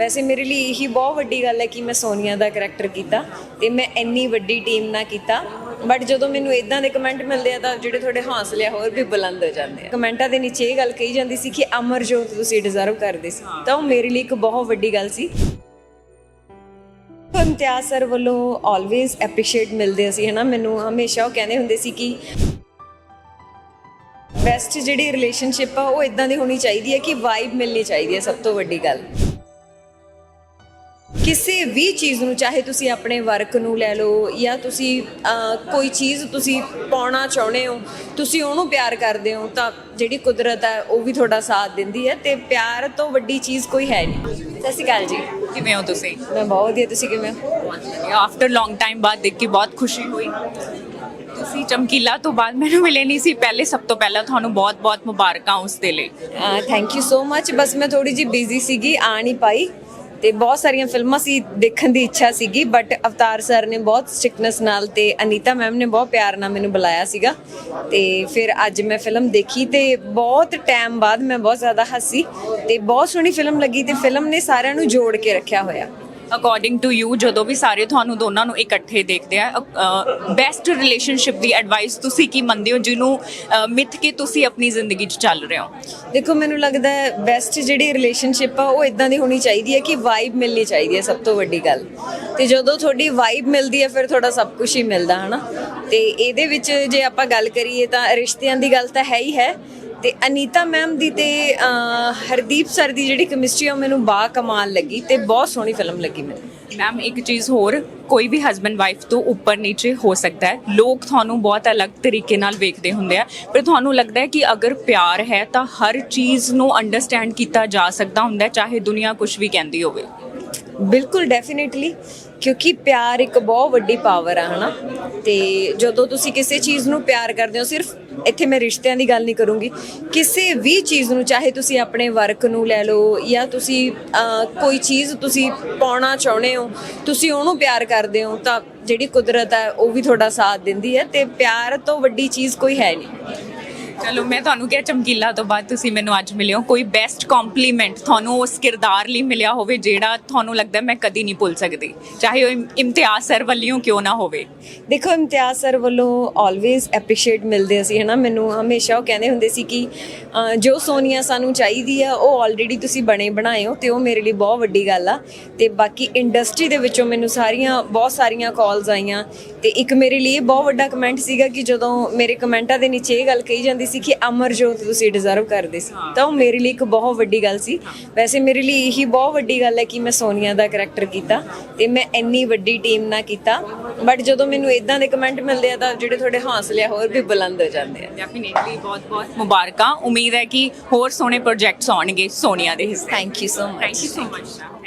ਵੈਸੇ ਮੇਰੇ ਲਈ ਇਹੀ ਬਹੁਤ ਵੱਡੀ ਗੱਲ ਹੈ ਕਿ ਮੈਂ ਸੋਨੀਆ ਦਾ ਕਰੈਕਟਰ ਕੀਤਾ ਤੇ ਮੈਂ ਇੰਨੀ ਵੱਡੀ ਟੀਮ ਨਾਲ ਕੀਤਾ। ਬਟ ਜਦੋਂ ਮੈਨੂੰ ਇਦਾਂ ਦੇ ਕਮੈਂਟ ਮਿਲਦੇ ਆ ਤਾਂ ਜਿਹੜੇ ਤੁਹਾਡੇ ਹੌਸਲੇ ਆ ਹੋਰ ਵੀ ਬੁਲੰਦ ਹੋ ਜਾਂਦੇ ਆ। ਕਮੈਂਟਾਂ ਦੇ ਨੀਚੇ ਇਹ ਗੱਲ ਕਹੀ ਜਾਂਦੀ ਸੀ ਕਿ ਅਮਰਜੋਤ ਤੁਸੀਂ ਡਿਜ਼ਰਵ ਕਰਦੇ ਸੀ। ਤਾਂ ਉਹ ਮੇਰੇ ਲਈ ਇੱਕ ਬਹੁਤ ਵੱਡੀ ਗੱਲ ਸੀ। ਇਮਤਿਆਜ਼ ਸਰ ਵੱਲੋਂ ਆਲਵੇਜ਼ ਐਪਰੀਸ਼ੀਏਟ ਮਿਲਦੇ ਸੀ, ਹਨਾ? ਮੈਨੂੰ ਹਮੇਸ਼ਾ ਉਹ ਕਹਿੰਦੇ ਹੁੰਦੇ ਸੀ ਕਿ ਬੈਸਟ ਜਿਹੜੀ ਰਿਲੇਸ਼ਨਸ਼ਿਪ ਆ ਉਹ ਇਦਾਂ ਦੀ ਹੋਣੀ ਚਾਹੀਦੀ ਹੈ ਕਿ ਵਾਈਬ ਮਿਲਣੀ ਚਾਹੀਦੀ ਹੈ ਸਭ ਤੋਂ ਵੱਡੀ ਗੱਲ। ਕਿਸੇ ਵੀ ਚੀਜ਼ ਨੂੰ ਚਾਹੇ ਤੁਸੀਂ ਆਪਣੇ ਵਰਕ ਨੂੰ ਲੈ ਲਓ ਜਾਂ ਤੁਸੀਂ ਕੋਈ ਚੀਜ਼ ਤੁਸੀਂ ਪਾਉਣਾ ਚਾਹੁੰਦੇ ਹੋ ਤੁਸੀਂ ਉਹਨੂੰ ਪਿਆਰ ਕਰਦੇ ਹੋ ਤਾਂ ਜਿਹੜੀ ਕੁਦਰਤ ਹੈ ਉਹ ਵੀ ਤੁਹਾਡਾ ਸਾਥ ਦਿੰਦੀ ਹੈ ਤੇ ਪਿਆਰ ਤੋਂ ਵੱਡੀ ਚੀਜ਼ ਕੋਈ ਹੈ ਨਹੀਂ। ਸਤਿ ਸ਼੍ਰੀ ਅਕਾਲ ਜੀ। ਕਿਵੇਂ ਹੋ ਤੁਸੀਂ? ਮੈਂ ਬਹੁਤ ਵਧੀਆ ਤੁਸੀਂ ਕਿਵੇਂ ਹੋ? ਆਫਟਰ ਲੌਂਗ ਟਾਈਮ ਬਾਅਦ ਦੇਖ ਕੇ ਬਹੁਤ ਖੁਸ਼ੀ ਹੋਈ। ਤੁਸੀਂ ਚਮਕੀਲਾ ਤੋਂ ਬਾਅਦ ਮੈਨੂੰ ਮਿਲੇ ਨਹੀਂ ਸੀ ਪਹਿਲੇ ਸਭ ਤੋਂ ਪਹਿਲਾਂ ਤੁਹਾਨੂੰ ਬਹੁਤ-ਬਹੁਤ ਮੁਬਾਰਕਾਂ ਉਸ ਦੇ ਲਈ। ਥੈਂਕ ਯੂ ਸੋ ਮੱਚ ਬਸ ਮੈਂ ਥੋੜੀ ਜੀ ਬਿਜ਼ੀ ਸੀਗੀ ਆ ਨਹੀਂ ਪਾਈ। ਤੇ ਬਹੁਤ ਸਾਰੀਆਂ ਫਿਲਮਾਂ ਸੀ ਦੇਖਣ ਦੀ ਇੱਛਾ ਸੀਗੀ ਬਟ ਅਵਤਾਰ ਸਰ ਨੇ ਬਹੁਤ ਸਟ੍ਰਿਕਨੈਸ ਨਾਲ ਤੇ ਅਨੀਤਾ ਮੈਮ ਨੇ ਬਹੁਤ ਪਿਆਰ ਨਾਲ ਮੈਨੂੰ ਬੁਲਾਇਆ ਸੀਗਾ ਤੇ ਫਿਰ ਅੱਜ ਮੈਂ ਫਿਲਮ ਦੇਖੀ ਤੇ ਬਹੁਤ ਟਾਈਮ ਬਾਅਦ ਮੈਂ ਬਹੁਤ ਜ਼ਿਆਦਾ ਹੱਸੀ ਤੇ ਬਹੁਤ ਸੋਹਣੀ ਫਿਲਮ ਲੱਗੀ ਤੇ ਫਿਲਮ ਨੇ ਸਾਰਿਆਂ ਨੂੰ ਜੋੜ ਕੇ ਰੱਖਿਆ ਹੋਇਆ। ਅਕੋਰਡਿੰਗ ਟੂ ਯੂ ਜਦੋਂ ਵੀ ਸਾਰੇ ਤੁਹਾਨੂੰ ਦੋਨਾਂ ਨੂੰ ਇਕੱਠੇ ਦੇਖਦੇ ਆ ਬੈਸਟ ਰਿਲੇਸ਼ਨਸ਼ਿਪ ਦੀ ਐਡਵਾਈਸ ਤੁਸੀਂ ਕੀ ਮੰਨਦੇ ਹੋ, ਜਿਹਨੂੰ ਮਿੱਥ ਕੇ ਤੁਸੀਂ ਆਪਣੀ ਜ਼ਿੰਦਗੀ 'ਚ ਚੱਲ ਰਹੇ ਹੋ? ਦੇਖੋ, ਮੈਨੂੰ ਲੱਗਦਾ ਹੈ ਬੈਸਟ ਜਿਹੜੀ ਰਿਲੇਸ਼ਨਸ਼ਿਪ ਆ, ਉਹ ਇਦਾਂ ਦੀ ਹੋਣੀ ਚਾਹੀਦੀ ਹੈ ਕਿ ਵਾਈਬ ਮਿਲਣੀ ਚਾਹੀਦੀ ਹੈ ਸਭ ਤੋਂ ਵੱਡੀ ਗੱਲ। ਤੇ ਜਦੋਂ ਤੁਹਾਡੀ ਵਾਈਬ ਮਿਲਦੀ ਹੈ, ਫਿਰ ਤੁਹਾਡਾ ਸਭ ਕੁਝ ਹੀ ਮਿਲਦਾ, ਹਨਾ? ਤੇ ਇਹਦੇ ਵਿੱਚ ਜੇ ਆਪਾਂ ਗੱਲ ਕਰੀਏ ਤਾਂ ਰਿਸ਼ਤਿਆਂ ਦੀ ਗੱਲ ਤਾਂ ਹੈ ਹੀ ਹੈ ਤੇ ਅਨੀਤਾ ਮੈਮ ਦੀ ਤੇ ਹਰਦੀਪ ਸਰ ਦੀ ਜਿਹੜੀ ਕੈਮਿਸਟਰੀ ਉਹ ਮੈਨੂੰ ਬਾ ਕਮਾਲ ਲੱਗੀ ਤੇ ਬਹੁਤ ਸੋਹਣੀ ਫਿਲਮ ਲੱਗੀ ਮੈਨੂੰ। ਮੈਮ ਇੱਕ ਚੀਜ਼ ਹੋਰ, ਕੋਈ ਵੀ ਹਸਬੰਡ ਵਾਈਫ ਤੋਂ ਉੱਪਰ ਨੀਚੇ ਹੋ ਸਕਦਾ ਹੈ। ਲੋਕ ਤੁਹਾਨੂੰ ਬਹੁਤ ਅਲੱਗ ਤਰੀਕੇ ਨਾਲ ਵੇਖਦੇ ਹੁੰਦੇ ਆ। ਪਰ ਤੁਹਾਨੂੰ ਲੱਗਦਾ ਹੈ ਕਿ ਅਗਰ ਪਿਆਰ ਹੈ ਤਾਂ ਹਰ ਚੀਜ਼ ਨੂੰ ਅੰਡਰਸਟੈਂਡ ਕੀਤਾ ਜਾ ਸਕਦਾ ਹੁੰਦਾ ਚਾਹੇ ਦੁਨੀਆ ਕੁਝ ਵੀ ਕਹਿੰਦੀ ਹੋਵੇ। ਬਿਲਕੁਲ ਡੈਫੀਨਿਟਲੀ ਕਿਉਂਕਿ ਪਿਆਰ ਇੱਕ ਬਹੁਤ ਵੱਡੀ ਪਾਵਰ ਆ, ਹਨਾ? ਤੇ ਜਦੋਂ ਤੁਸੀਂ ਕਿਸੇ ਚੀਜ਼ ਨੂੰ ਪਿਆਰ ਕਰਦੇ ਹੋ, ਸਿਰਫ ਇੱਥੇ ਮੈਂ ਰਿਸ਼ਤਿਆਂ ਦੀ ਗੱਲ ਨਹੀਂ ਕਰੂੰਗੀ, ਕਿਸੇ ਵੀ ਚੀਜ਼ ਨੂੰ, ਚਾਹੇ ਤੁਸੀਂ ਆਪਣੇ ਵਰਕ ਨੂੰ ਲੈ ਲਓ ਜਾਂ ਤੁਸੀਂ ਕੋਈ ਚੀਜ਼ ਤੁਸੀਂ ਪਾਉਣਾ ਚਾਹੁੰਦੇ ਹੋ, ਤੁਸੀਂ ਉਹਨੂੰ ਪਿਆਰ ਕਰਦੇ ਹੋ, ਤਾਂ ਜਿਹੜੀ ਕੁਦਰਤ ਹੈ, ਉਹ ਵੀ ਤੁਹਾਡਾ ਸਾਥ ਦਿੰਦੀ ਹੈ ਤੇ ਪਿਆਰ ਤੋਂ ਵੱਡੀ ਚੀਜ਼ ਕੋਈ ਹੈ ਨਹੀਂ। ਚਲੋ ਮੈਂ ਤੁਹਾਨੂੰ ਕਿਹਾ ਚਮਕੀਲਾ ਤੋਂ ਬਾਅਦ ਤੁਸੀਂ ਮੈਨੂੰ ਅੱਜ ਮਿਲਿਓ। ਕੋਈ ਬੈਸਟ ਕੰਪਲੀਮੈਂਟ ਤੁਹਾਨੂੰ ਉਸ ਕਿਰਦਾਰ ਲਈ ਮਿਲਿਆ ਹੋਵੇ ਜਿਹੜਾ ਤੁਹਾਨੂੰ ਲੱਗਦਾ ਮੈਂ ਕਦੀ ਨਹੀਂ ਭੁੱਲ ਸਕਦੀ। ਚਾਹੇ ਉਹ ਇਮ- ਇਮਤਿਆਜ਼ ਸਰ ਵੱਲੋਂ ਕਿਉਂ ਨਾ ਹੋਵੇ। ਦੇਖੋ ਇਮਤਿਆਜ਼ ਸਰ ਵੱਲੋਂ ਆਲਵੇਜ਼ ਐਪਰੀਸ਼ੀਏਟ ਮਿਲਦੇ ਸੀ ਹਨਾ? ਮੈਨੂੰ ਹਮੇਸ਼ਾ ਉਹ ਕਹਿੰਦੇ ਹੁੰਦੇ ਸੀ ਕਿ ਅਹ, ਜੋ ਸੋਨੀਆ ਸਾਨੂੰ ਚਾਹੀਦੀ ਆ ਉਹ ਆਲਰੇਡੀ ਤੁਸੀਂ ਬਣੇ ਬਣਾਏ ਹੋ ਤੇ ਉਹ ਮੇਰੇ ਲਈ ਬਹੁਤ ਵੱਡੀ ਗੱਲ ਆ। ਤੇ ਬਾਕੀ ਇੰਡਸਟਰੀ ਦੇ ਵਿੱਚੋਂ ਮੈਨੂੰ ਸਾਰੀਆਂ ਬਹੁਤ ਸਾਰੀਆਂ ਕਾਲਸ ਆਈਆਂ ਤੇ ਇੱਕ ਮੇਰੇ ਲਈ ਇਹ ਬਹੁਤ ਵੱਡਾ ਕਮੈਂਟ ਸੀਗਾ ਕਿ ਜਦੋਂ ਮੇਰੇ ਕਮੈਂਟਾਂ ਦੇ ਨੀਚੇ ਇਹ ਗੱਲ ਕਹੀ ਜਾਂਦੀ ਸੀ ਕਿ ਅਮਰਜੋਤ ਤੁਸੀਂ ਡਿਜ਼ਰਵ ਕਰਦੇ ਸੀ। ਤਾਂ ਉਹ ਮੇਰੇ ਲਈ ਇੱਕ ਬਹੁਤ ਵੱਡੀ ਗੱਲ ਸੀ। ਵੈਸੇ ਮੇਰੇ ਲਈ ਇਹੀ ਬਹੁਤ ਵੱਡੀ ਗੱਲ ਹੈ ਕਿ ਮੈਂ ਸੋਨੀਆ ਦਾ ਕਰੈਕਟਰ ਕੀਤਾ ਤੇ ਮੈਂ ਇੰਨੀ ਵੱਡੀ ਟੀਮ ਨਾਲ ਕੀਤਾ। ਬਟ ਜਦੋਂ ਮੈਨੂੰ ਇਦਾਂ ਦੇ ਕਮੈਂਟ ਮਿਲਦੇ ਆ ਤਾਂ ਜਿਹੜੇ ਤੁਹਾਡੇ ਹੌਸਲੇ ਆ ਹੋਰ ਵੀ ਬੁਲੰਦ ਹੋ ਜਾਂਦੇ ਆ। ਡੈਫੀਨੇਟਲੀ ਬਹੁਤ ਬਹੁਤ ਮੁਬਾਰਕਾਂ। ਉਮੀਦ ਹੈ ਕਿ ਹੋਰ ਸੋਹਣੇ ਪ੍ਰੋਜੈਕਟਸ ਆਉਣਗੇ ਸੋਨੀਆ ਦੇ ਹਿੱਸੇ। Thank you so much thank you so much